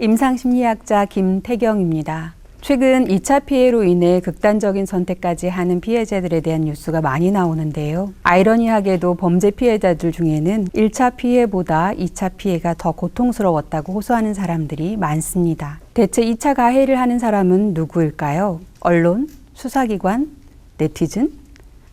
임상심리학자 김태경입니다. 최근 2차 피해로 인해 극단적인 선택까지 하는 피해자들에 대한 뉴스가 많이 나오는데요. 아이러니하게도 범죄 피해자들 중에는 1차 피해보다 2차 피해가 더 고통스러웠다고 호소하는 사람들이 많습니다. 대체 2차 가해를 하는 사람은 누구일까요? 언론, 수사기관, 네티즌?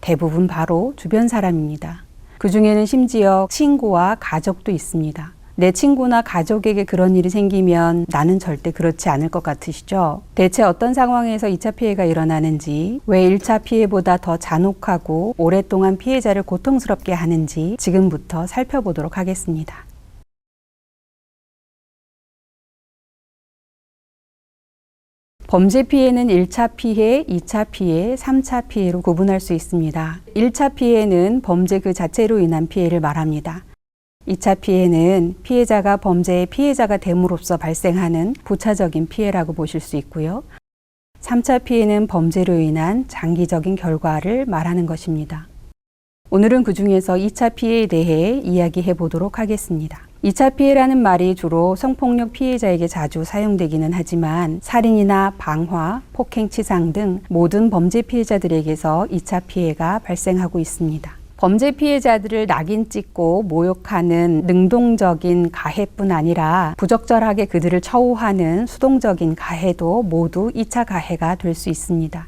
대부분 바로 주변 사람입니다. 그 중에는 심지어 친구와 가족도 있습니다. 내 친구나 가족에게 그런 일이 생기면 나는 절대 그렇지 않을 것 같으시죠? 대체 어떤 상황에서 2차 피해가 일어나는지, 왜 1차 피해보다 더 잔혹하고 오랫동안 피해자를 고통스럽게 하는지 지금부터 살펴보도록 하겠습니다. 범죄 피해는 1차 피해, 2차 피해, 3차 피해로 구분할 수 있습니다. 1차 피해는 범죄 그 자체로 인한 피해를 말합니다. 2차 피해는 피해자가 범죄의 피해자가 됨으로써 발생하는 부차적인 피해라고 보실 수 있고요. 3차 피해는 범죄로 인한 장기적인 결과를 말하는 것입니다. 오늘은 그 중에서 2차 피해에 대해 이야기해 보도록 하겠습니다. 2차 피해라는 말이 주로 성폭력 피해자에게 자주 사용되기는 하지만 살인이나 방화, 폭행 치상 등 모든 범죄 피해자들에게서 2차 피해가 발생하고 있습니다. 범죄 피해자들을 낙인 찍고 모욕하는 능동적인 가해뿐 아니라 부적절하게 그들을 처우하는 수동적인 가해도 모두 2차 가해가 될 수 있습니다.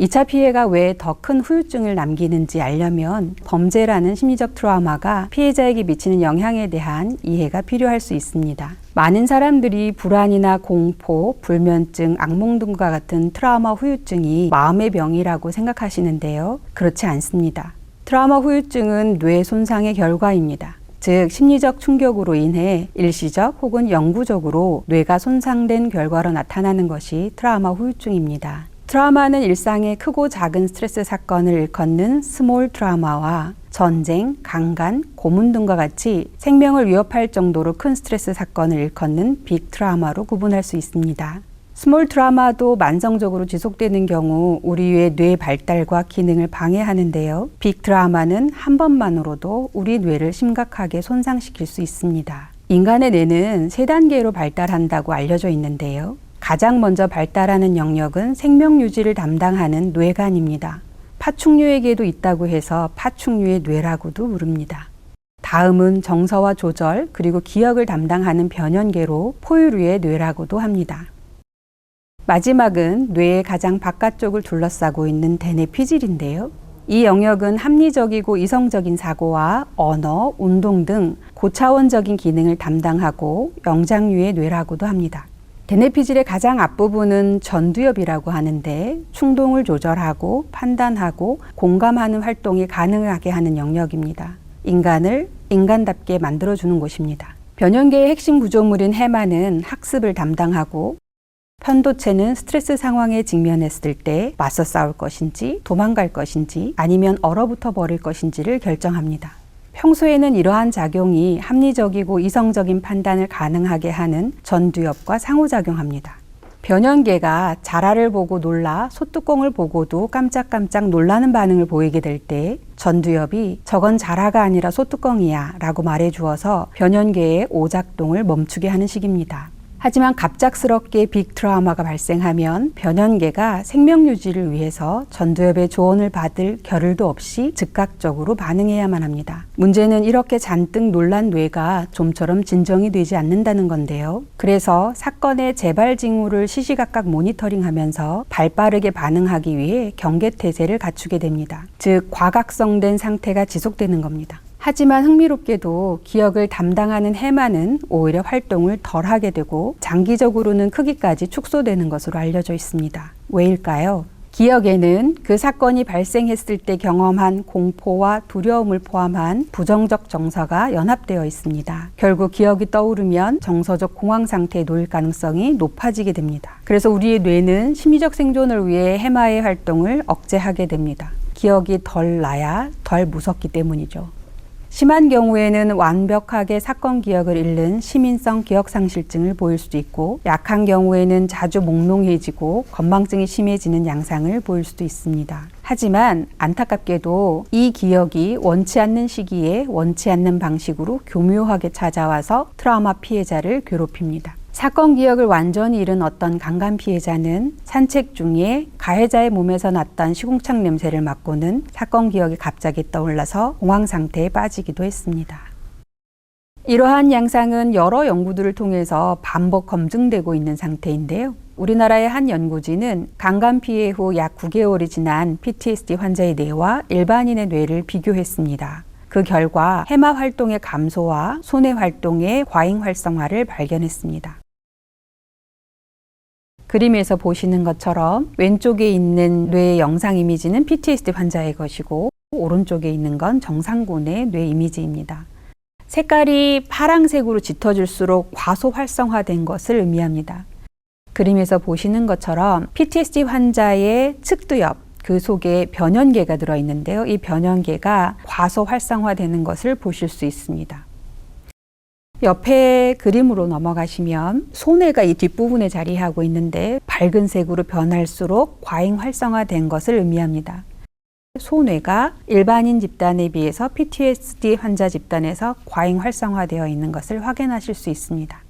2차 피해가 왜 더 큰 후유증을 남기는지 알려면 범죄라는 심리적 트라우마가 피해자에게 미치는 영향에 대한 이해가 필요할 수 있습니다. 많은 사람들이 불안이나 공포, 불면증, 악몽 등과 같은 트라우마 후유증이 마음의 병이라고 생각하시는데요. 그렇지 않습니다. 트라우마 후유증은 뇌 손상의 결과입니다. 즉, 심리적 충격으로 인해 일시적 혹은 영구적으로 뇌가 손상된 결과로 나타나는 것이 트라우마 후유증입니다. 트라우마는 일상의 크고 작은 스트레스 사건을 일컫는 스몰 트라우마와 전쟁, 강간, 고문 등과 같이 생명을 위협할 정도로 큰 스트레스 사건을 일컫는 빅 트라우마로 구분할 수 있습니다. 스몰 트라우마도 만성적으로 지속되는 경우 우리의 뇌 발달과 기능을 방해하는데요. 빅 트라우마는 한 번만으로도 우리 뇌를 심각하게 손상시킬 수 있습니다. 인간의 뇌는 세 단계로 발달한다고 알려져 있는데요. 가장 먼저 발달하는 영역은 생명 유지를 담당하는 뇌관입니다. 파충류에게도 있다고 해서 파충류의 뇌라고도 부릅니다. 다음은 정서와 조절 그리고 기억을 담당하는 변연계로 포유류의 뇌라고도 합니다. 마지막은 뇌의 가장 바깥쪽을 둘러싸고 있는 대뇌 피질인데요. 이 영역은 합리적이고 이성적인 사고와 언어, 운동 등 고차원적인 기능을 담당하고 영장류의 뇌라고도 합니다. 대뇌피질의 가장 앞부분은 전두엽이라고 하는데 충동을 조절하고 판단하고 공감하는 활동이 가능하게 하는 영역입니다. 인간을 인간답게 만들어주는 곳입니다. 변형계의 핵심 구조물인 해마는 학습을 담당하고 편도체는 스트레스 상황에 직면했을 때 맞서 싸울 것인지 도망갈 것인지 아니면 얼어붙어 버릴 것인지를 결정합니다. 평소에는 이러한 작용이 합리적이고 이성적인 판단을 가능하게 하는 전두엽과 상호작용합니다. 변연계가 자라를 보고 놀라 소뚜껑을 보고도 깜짝깜짝 놀라는 반응을 보이게 될 때 전두엽이 저건 자라가 아니라 소뚜껑이야 라고 말해 주어서 변연계의 오작동을 멈추게 하는 식입니다. 하지만 갑작스럽게 빅 트라우마가 발생하면 변연계가 생명 유지를 위해서 전두엽의 조언을 받을 겨를도 없이 즉각적으로 반응해야만 합니다. 문제는 이렇게 잔뜩 놀란 뇌가 좀처럼 진정이 되지 않는다는 건데요. 그래서 사건의 재발 징후를 시시각각 모니터링하면서 발빠르게 반응하기 위해 경계 태세를 갖추게 됩니다. 즉 과각성된 상태가 지속되는 겁니다. 하지만 흥미롭게도 기억을 담당하는 해마는 오히려 활동을 덜 하게 되고 장기적으로는 크기까지 축소되는 것으로 알려져 있습니다. 왜일까요? 기억에는 그 사건이 발생했을 때 경험한 공포와 두려움을 포함한 부정적 정서가 연합되어 있습니다. 결국 기억이 떠오르면 정서적 공황 상태에 놓일 가능성이 높아지게 됩니다. 그래서 우리의 뇌는 심리적 생존을 위해 해마의 활동을 억제하게 됩니다. 기억이 덜 나야 덜 무섭기 때문이죠. 심한 경우에는 완벽하게 사건 기억을 잃는 시민성 기억상실증을 보일 수도 있고 약한 경우에는 자주 몽롱해지고 건망증이 심해지는 양상을 보일 수도 있습니다. 하지만 안타깝게도 이 기억이 원치 않는 시기에 원치 않는 방식으로 교묘하게 찾아와서 트라우마 피해자를 괴롭힙니다. 사건 기억을 완전히 잃은 어떤 강간 피해자는 산책 중에 가해자의 몸에서 났던 시궁창 냄새를 맡고는 사건 기억이 갑자기 떠올라서 공황 상태에 빠지기도 했습니다. 이러한 양상은 여러 연구들을 통해서 반복 검증되고 있는 상태인데요. 우리나라의 한 연구진은 강간 피해 후 약 9개월이 지난 PTSD 환자의 뇌와 일반인의 뇌를 비교했습니다. 그 결과 해마 활동의 감소와 손해 활동의 과잉 활성화를 발견했습니다. 그림에서 보시는 것처럼 왼쪽에 있는 뇌의 영상 이미지는 PTSD 환자의 것이고 오른쪽에 있는 건 정상군의 뇌 이미지입니다. 색깔이 파랑색으로 짙어질수록 과소 활성화된 것을 의미합니다. 그림에서 보시는 것처럼 PTSD 환자의 측두 옆, 그 속에 변연계가 들어있는데요. 이 변연계가 과소 활성화되는 것을 보실 수 있습니다. 옆에 그림으로 넘어가시면 손해가 이 뒷부분에 자리하고 있는데 밝은 색으로 변할수록 과잉 활성화된 것을 의미합니다. 소뇌가 일반인 집단에 비해서 PTSD 환자 집단에서 과잉 활성화되어 있는 것을 확인하실 수 있습니다.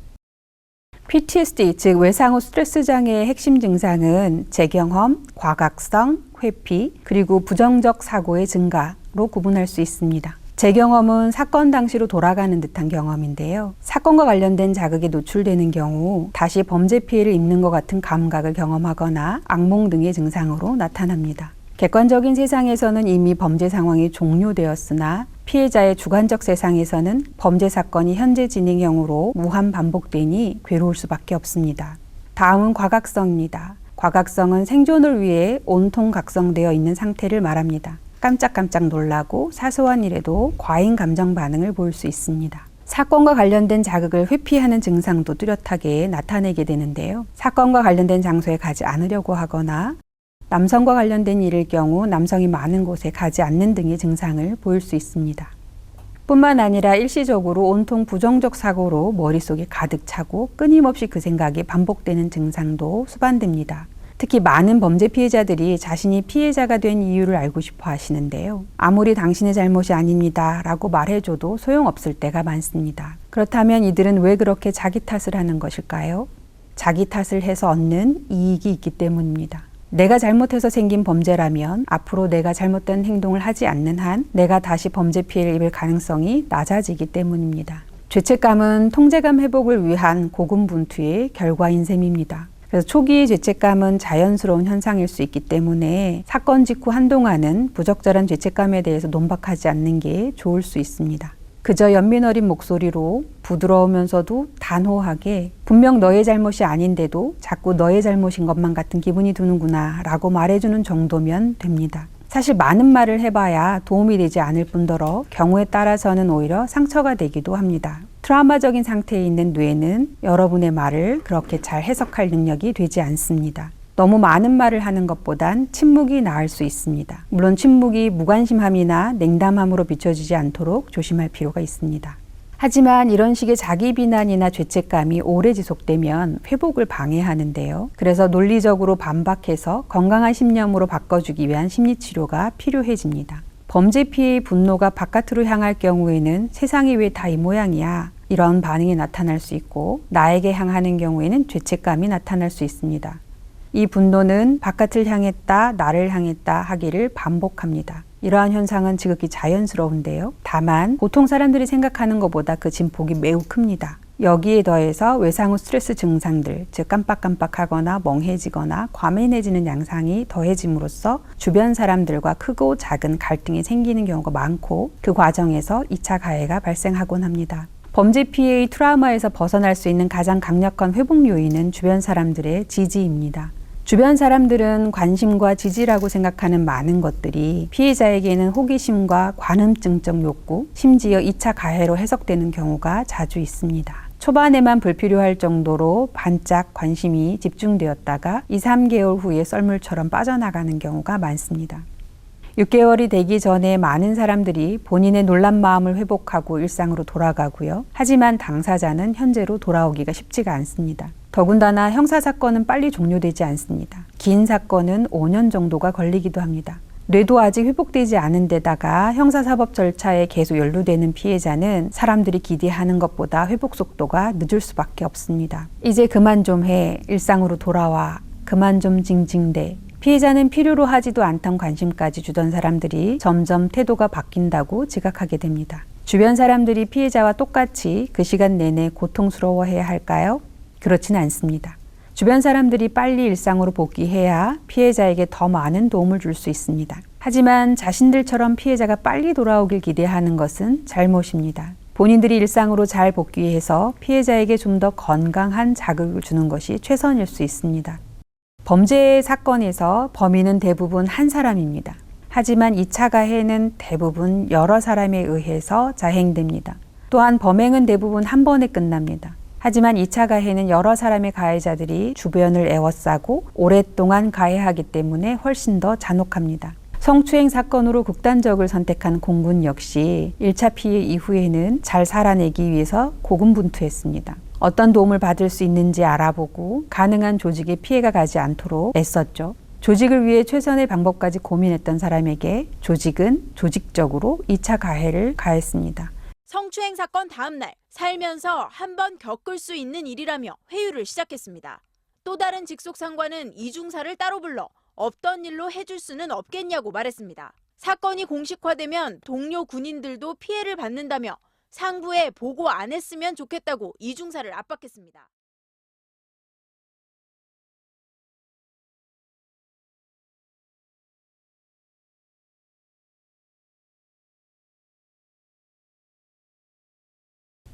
PTSD, 즉 외상후 스트레스 장애의 핵심 증상은 재경험, 과각성, 회피, 그리고 부정적 사고의 증가로 구분할 수 있습니다. 재경험은 사건 당시로 돌아가는 듯한 경험인데요. 사건과 관련된 자극에 노출되는 경우 다시 범죄 피해를 입는 것 같은 감각을 경험하거나 악몽 등의 증상으로 나타납니다. 객관적인 세상에서는 이미 범죄 상황이 종료되었으나 피해자의 주관적 세상에서는 범죄 사건이 현재 진행형으로 무한 반복되니 괴로울 수밖에 없습니다. 다음은 과각성입니다. 과각성은 생존을 위해 온통 각성되어 있는 상태를 말합니다. 깜짝깜짝 놀라고 사소한 일에도 과잉 감정 반응을 보일 수 있습니다. 사건과 관련된 자극을 회피하는 증상도 뚜렷하게 나타내게 되는데요. 사건과 관련된 장소에 가지 않으려고 하거나 남성과 관련된 일일 경우 남성이 많은 곳에 가지 않는 등의 증상을 보일 수 있습니다. 뿐만 아니라 일시적으로 온통 부정적 사고로 머릿속에 가득 차고 끊임없이 그 생각이 반복되는 증상도 수반됩니다. 특히 많은 범죄 피해자들이 자신이 피해자가 된 이유를 알고 싶어 하시는데요. 아무리 당신의 잘못이 아닙니다. 라고 말해줘도 소용없을 때가 많습니다. 그렇다면 이들은 왜 그렇게 자기 탓을 하는 것일까요? 자기 탓을 해서 얻는 이익이 있기 때문입니다. 내가 잘못해서 생긴 범죄라면 앞으로 내가 잘못된 행동을 하지 않는 한 내가 다시 범죄 피해를 입을 가능성이 낮아지기 때문입니다. 죄책감은 통제감 회복을 위한 고군분투의 결과인 셈입니다. 그래서 초기 죄책감은 자연스러운 현상일 수 있기 때문에 사건 직후 한동안은 부적절한 죄책감에 대해서 논박하지 않는 게 좋을 수 있습니다. 그저 연민 어린 목소리로 부드러우면서도 단호하게 분명 너의 잘못이 아닌데도 자꾸 너의 잘못인 것만 같은 기분이 드는구나 라고 말해주는 정도면 됩니다. 사실 많은 말을 해봐야 도움이 되지 않을 뿐더러 경우에 따라서는 오히려 상처가 되기도 합니다. 트라우마적인 상태에 있는 뇌는 여러분의 말을 그렇게 잘 해석할 능력이 되지 않습니다. 너무 많은 말을 하는 것보단 침묵이 나을 수 있습니다. 물론 침묵이 무관심함이나 냉담함으로 비춰지지 않도록 조심할 필요가 있습니다. 하지만 이런 식의 자기 비난이나 죄책감이 오래 지속되면 회복을 방해하는데요. 그래서 논리적으로 반박해서 건강한 신념으로 바꿔주기 위한 심리치료가 필요해집니다. 범죄 피해의 분노가 바깥으로 향할 경우에는 세상이 왜 다 이 모양이야? 이런 반응이 나타날 수 있고 나에게 향하는 경우에는 죄책감이 나타날 수 있습니다. 이 분노는 바깥을 향했다, 나를 향했다 하기를 반복합니다. 이러한 현상은 지극히 자연스러운데요. 다만 보통 사람들이 생각하는 것보다 그 진폭이 매우 큽니다. 여기에 더해서 외상 후 스트레스 증상들, 즉 깜빡깜빡하거나 멍해지거나 과민해지는 양상이 더해짐으로써 주변 사람들과 크고 작은 갈등이 생기는 경우가 많고 그 과정에서 2차 가해가 발생하곤 합니다. 범죄 피해의 트라우마에서 벗어날 수 있는 가장 강력한 회복 요인은 주변 사람들의 지지입니다. 주변 사람들은 관심과 지지라고 생각하는 많은 것들이 피해자에게는 호기심과 관음증적 욕구, 심지어 2차 가해로 해석되는 경우가 자주 있습니다. 초반에만 불필요할 정도로 반짝 관심이 집중되었다가 2, 3개월 후에 썰물처럼 빠져나가는 경우가 많습니다. 6개월이 되기 전에 많은 사람들이 본인의 놀란 마음을 회복하고 일상으로 돌아가고요. 하지만 당사자는 현재로 돌아오기가 쉽지가 않습니다. 더군다나 형사사건은 빨리 종료되지 않습니다. 긴 사건은 5년 정도가 걸리기도 합니다. 뇌도 아직 회복되지 않은 데다가 형사사법 절차에 계속 연루되는 피해자는 사람들이 기대하는 것보다 회복 속도가 늦을 수밖에 없습니다. 이제 그만 좀 해. 일상으로 돌아와. 그만 좀 징징대. 피해자는 필요로 하지도 않던 관심까지 주던 사람들이 점점 태도가 바뀐다고 지각하게 됩니다. 주변 사람들이 피해자와 똑같이 그 시간 내내 고통스러워해야 할까요? 그렇지는 않습니다. 주변 사람들이 빨리 일상으로 복귀해야 피해자에게 더 많은 도움을 줄 수 있습니다. 하지만 자신들처럼 피해자가 빨리 돌아오길 기대하는 것은 잘못입니다. 본인들이 일상으로 잘 복귀해서 피해자에게 좀 더 건강한 자극을 주는 것이 최선일 수 있습니다. 범죄 사건에서 범인은 대부분 한 사람입니다. 하지만 2차 가해는 대부분 여러 사람에 의해서 자행됩니다. 또한 범행은 대부분 한 번에 끝납니다. 하지만 2차 가해는 여러 사람의 가해자들이 주변을 애워싸고 오랫동안 가해하기 때문에 훨씬 더 잔혹합니다. 성추행 사건으로 극단적을 선택한 공군 역시 1차 피해 이후에는 잘 살아내기 위해서 고군분투했습니다. 어떤 도움을 받을 수 있는지 알아보고 가능한 조직에 피해가 가지 않도록 애썼죠. 조직을 위해 최선의 방법까지 고민했던 사람에게 조직은 조직적으로 2차 가해를 가했습니다. 성추행 사건 다음 날 살면서 한 번 겪을 수 있는 일이라며 회유를 시작했습니다. 또 다른 직속 상관은 이중사를 따로 불러 없던 일로 해줄 수는 없겠냐고 말했습니다. 사건이 공식화되면 동료 군인들도 피해를 받는다며 상부에 보고 안 했으면 좋겠다고 이중사를 압박했습니다.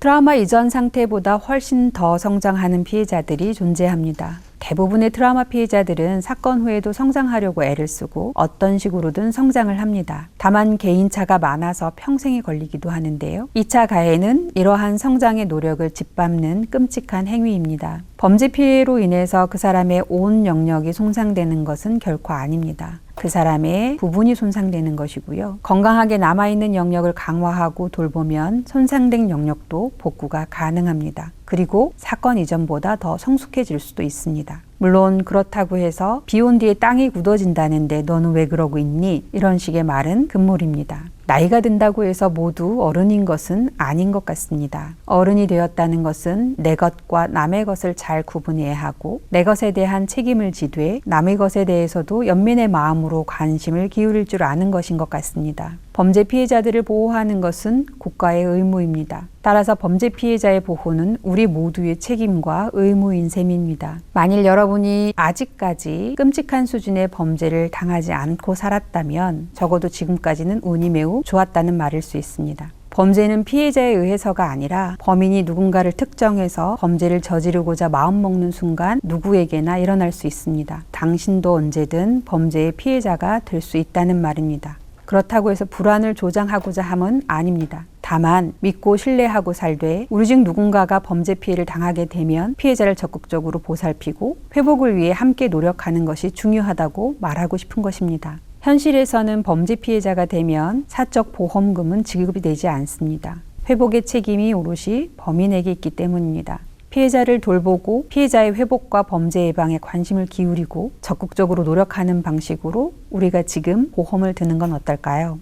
트라우마 이전 상태보다 훨씬 더 성장하는 피해자들이 존재합니다. 대부분의 트라우마 피해자들은 사건 후에도 성장하려고 애를 쓰고 어떤 식으로든 성장을 합니다. 다만 개인차가 많아서 평생이 걸리기도 하는데요. 2차 가해는 이러한 성장의 노력을 짓밟는 끔찍한 행위입니다. 범죄 피해로 인해서 그 사람의 온 영역이 손상되는 것은 결코 아닙니다. 그 사람의 부분이 손상되는 것이고요. 건강하게 남아있는 영역을 강화하고 돌보면 손상된 영역도 복구가 가능합니다. 그리고 사건 이전보다 더 성숙해질 수도 있습니다. 물론 그렇다고 해서 비 온 뒤에 땅이 굳어진다는데 너는 왜 그러고 있니? 이런 식의 말은 금물입니다. 나이가 든다고 해서 모두 어른인 것은 아닌 것 같습니다. 어른이 되었다는 것은 내 것과 남의 것을 잘 구분해야 하고 내 것에 대한 책임을 지되 남의 것에 대해서도 연민의 마음으로 관심을 기울일 줄 아는 것인 것 같습니다. 범죄 피해자들을 보호하는 것은 국가의 의무입니다. 따라서 범죄 피해자의 보호는 우리 모두의 책임과 의무인 셈입니다. 만일 여러분이 아직까지 끔찍한 수준의 범죄를 당하지 않고 살았다면 적어도 지금까지는 운이 매우 좋았다는 말일 수 있습니다. 범죄는 피해자에 의해서가 아니라 범인이 누군가를 특정해서 범죄를 저지르고자 마음먹는 순간 누구에게나 일어날 수 있습니다. 당신도 언제든 범죄의 피해자가 될 수 있다는 말입니다. 그렇다고 해서 불안을 조장하고자 함은 아닙니다. 다만 믿고 신뢰하고 살되 우리 중 누군가가 범죄 피해를 당하게 되면 피해자를 적극적으로 보살피고 회복을 위해 함께 노력하는 것이 중요하다고 말하고 싶은 것입니다. 현실에서는 범죄 피해자가 되면 사적 보험금은 지급이 되지 않습니다. 회복의 책임이 오롯이 범인에게 있기 때문입니다. 피해자를 돌보고 피해자의 회복과 범죄 예방에 관심을 기울이고 적극적으로 노력하는 방식으로 우리가 지금 보험을 드는 건 어떨까요?